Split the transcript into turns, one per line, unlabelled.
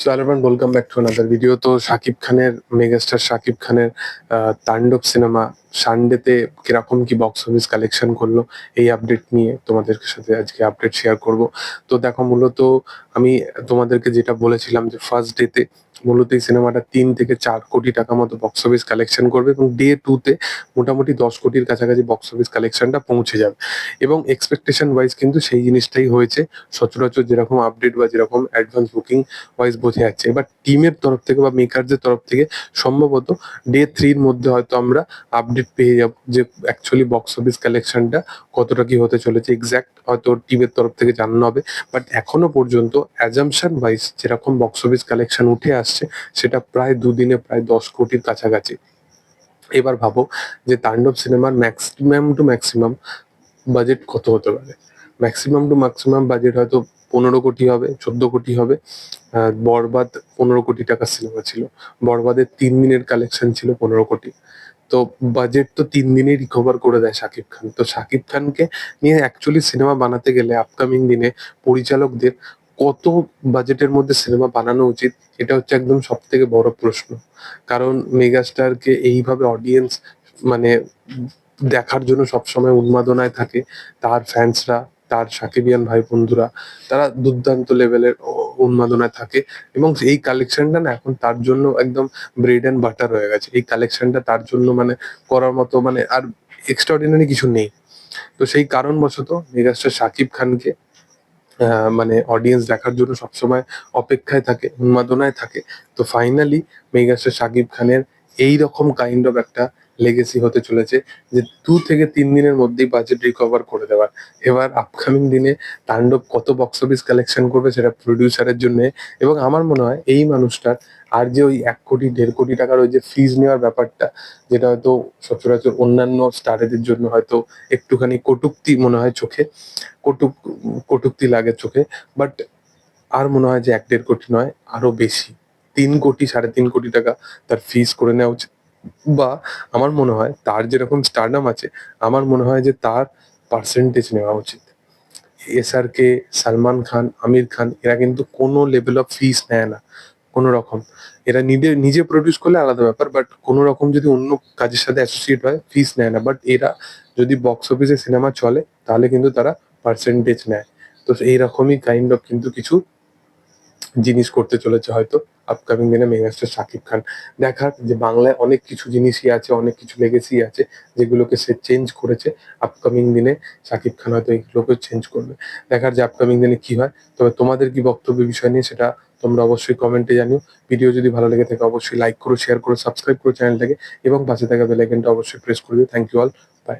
So everyone welcome back to another video তো শাকিব খানের megastar Shakib খানের তাণ্ডব সিনেমা সানডেতে কীরকম কি বক্স অফিস কালেকশন করল, এই আপডেট নিয়ে তোমাদের সাথে আজকে আপডেট শেয়ার করব। তো দেখো, মূলত আমি তোমাদেরকে যেটা বলেছিলাম যে ফার্স্ট ডেতে মূলত এই সিনেমাটা তিন থেকে চার কোটি টাকা মতো বক্স অফিস কালেকশন করবে এবং ডে টুতে মোটামুটি দশ কোটির কাছাকাছি বক্স অফিস কালেকশনটা পৌঁছে যাবে। এবং এক্সপেকটেশন ওয়াইজ কিন্তু সেই জিনিসটাই হয়েছে, সচরাচর যেরকম আপডেট বা যেরকম অ্যাডভান্স বুকিং ওয়াইজ বোঝা যাচ্ছে। এবার টিমের তরফ থেকে বা মেকারদের তরফ থেকে সম্ভবত ডে থ্রির মধ্যে হয়তো আমরা আপডেট পেয়ে যাব যে অ্যাকচুয়ালি বক্স অফিস কালেকশনটা কতটা কি হতে চলেছে। এক্স্যাক্ট হয়তো টিমের তরফ থেকে জানানো হবে। বাট এখনও পর্যন্ত অ্যাজামশন ওয়াইজ যেরকম বক্স অফিস কালেকশন উঠে আসছে সেটা প্রায় দুদিনে প্রায় দশ কোটির কাছাকাছি। এবার ভাবো যে তাণ্ডব সিনেমার ম্যাক্সিমাম টু ম্যাক্সিমাম বাজেট কত হতে পারে? ম্যাক্সিমাম টু ম্যাক্সিমাম বাজেট হয়তো পনেরো কোটি হবে, চোদ্দ কোটি হবে। বরবাদ পনেরো কোটি টাকার সিনেমা ছিল। বরবাদের তিন দিনের কালেকশন ছিল পনেরো কোটি। তো বাজেট তো তিন দিনেই রিকভার করে দেয় শাকিব খান। তো শাকিব খানকে নিয়ে অ্যাকচুয়ালি সিনেমা বানাতে গেলে আপকামিং দিনে পরিচালকদের কত বাজেটের মধ্যে সিনেমা বানানো উচিত, এটা হচ্ছে একদম সব থেকে বড় প্রশ্ন। কারণ মেগাস্টারকে এইভাবে অডিয়েন্স মানে দেখার জন্য সবসময় উন্মাদনায় থাকে, তার ফ্যান্সরা তার সাকিবিয়ান ভাই বন্ধুরা তারা দুর্দান্ত লেভেলের উন্মাদনায় থাকে এবং এই কালেকশনটা না এখন তার জন্য একদম ব্রেড অ্যান্ড বাটার হয়ে গেছে। এই কালেকশনটা তার জন্য মানে করার মতো মানে আর এক্সট্রাঅর্ডিনারি কিছু নেই। তো সেই কারণবশত মেগাস্টার শাকিব খানকে মানে অডিয়েন্স দেখার জন্য সবসময় অপেক্ষায় থাকে, উন্মাদনায় থাকে। তো ফাইনালি মেগাস্টার শাকিব খানের এই রকম কাইন্ড অফ একটা লেগেসি হতে চলেছে, যে দু থেকে তিন দিনের মধ্যেই বাজেট রিকভার করে দেওয়ার। এবার আপকামিং দিনে তাণ্ডব কত বক্স অফিস কালেকশন করবে সেটা প্রডিউসারের জন্য, এবং আমার মনে হয় এই মানুষটার আর যে ওই এক কোটি, দেড় কোটি টাকার ওই যে ফিজ নেওয়ার ব্যাপারটা, যেটা হয়তো সচরাচর অন্যান্য স্টারেদের জন্য হয়তো একটুখানি কটুক্তি মনে হয় চোখে, কটুক, কটুক্তি লাগে চোখে বাট আর মনে হয় যে এক দেড় কোটি নয়, আরও বেশি। তিন কোটি, সাড়ে তিন কোটি টাকা তার ফিজ করে নেওয়া উচিত। বা আমার মনে হয় তার যেরকম স্টারডাম আছে, আমার মনে হয় যে তার পার্সেন্টেজ নেওয়া উচিত। এস আর কে সালমান খান আমির খান এরা কিন্তু কোনো লেভেল অফ ফিস নেয় না, কোনো রকম। এরা নিজে নিজে প্রডিউস করলে আলাদা ব্যাপার বাট কোনো রকম যদি অন্য কাজের সাথে অ্যাসোসিয়েট হয় ফিস নেয় না। বাট এরা যদি বক্স অফিসে সিনেমা চলে, তাহলে কিন্তু তারা পার্সেন্টেজ নেয়। তো এইরকমই কাইন্ড অফ কিন্তু কিছু জিনিস করতে চলেছে হয়তো আপকামিং দিনে মেগাস্টার শাকিব খান। দেখার যে বাংলায় অনেক কিছু জিনিসই আছে, অনেক কিছু লেগেসি আছে যেগুলোকে সে চেঞ্জ করেছে আপকামিং দিনে। শাকিব খান হয়তো এইগুলোকে চেঞ্জ করবে। দেখার যে আপকামিং দিনে কি হয়, তবে তোমাদের কি বক্তব্য বিষয় নিয়ে সেটা তোমরা অবশ্যই কমেন্টে জানিও। ভিডিও যদি ভালো লেগে থাকে অবশ্যই লাইক করো শেয়ার করো সাবস্ক্রাইব করো চ্যানেলটাকে এবং পাশে থাকা বেল আইকনটা অবশ্যই প্রেস করে দিও। Thank you all by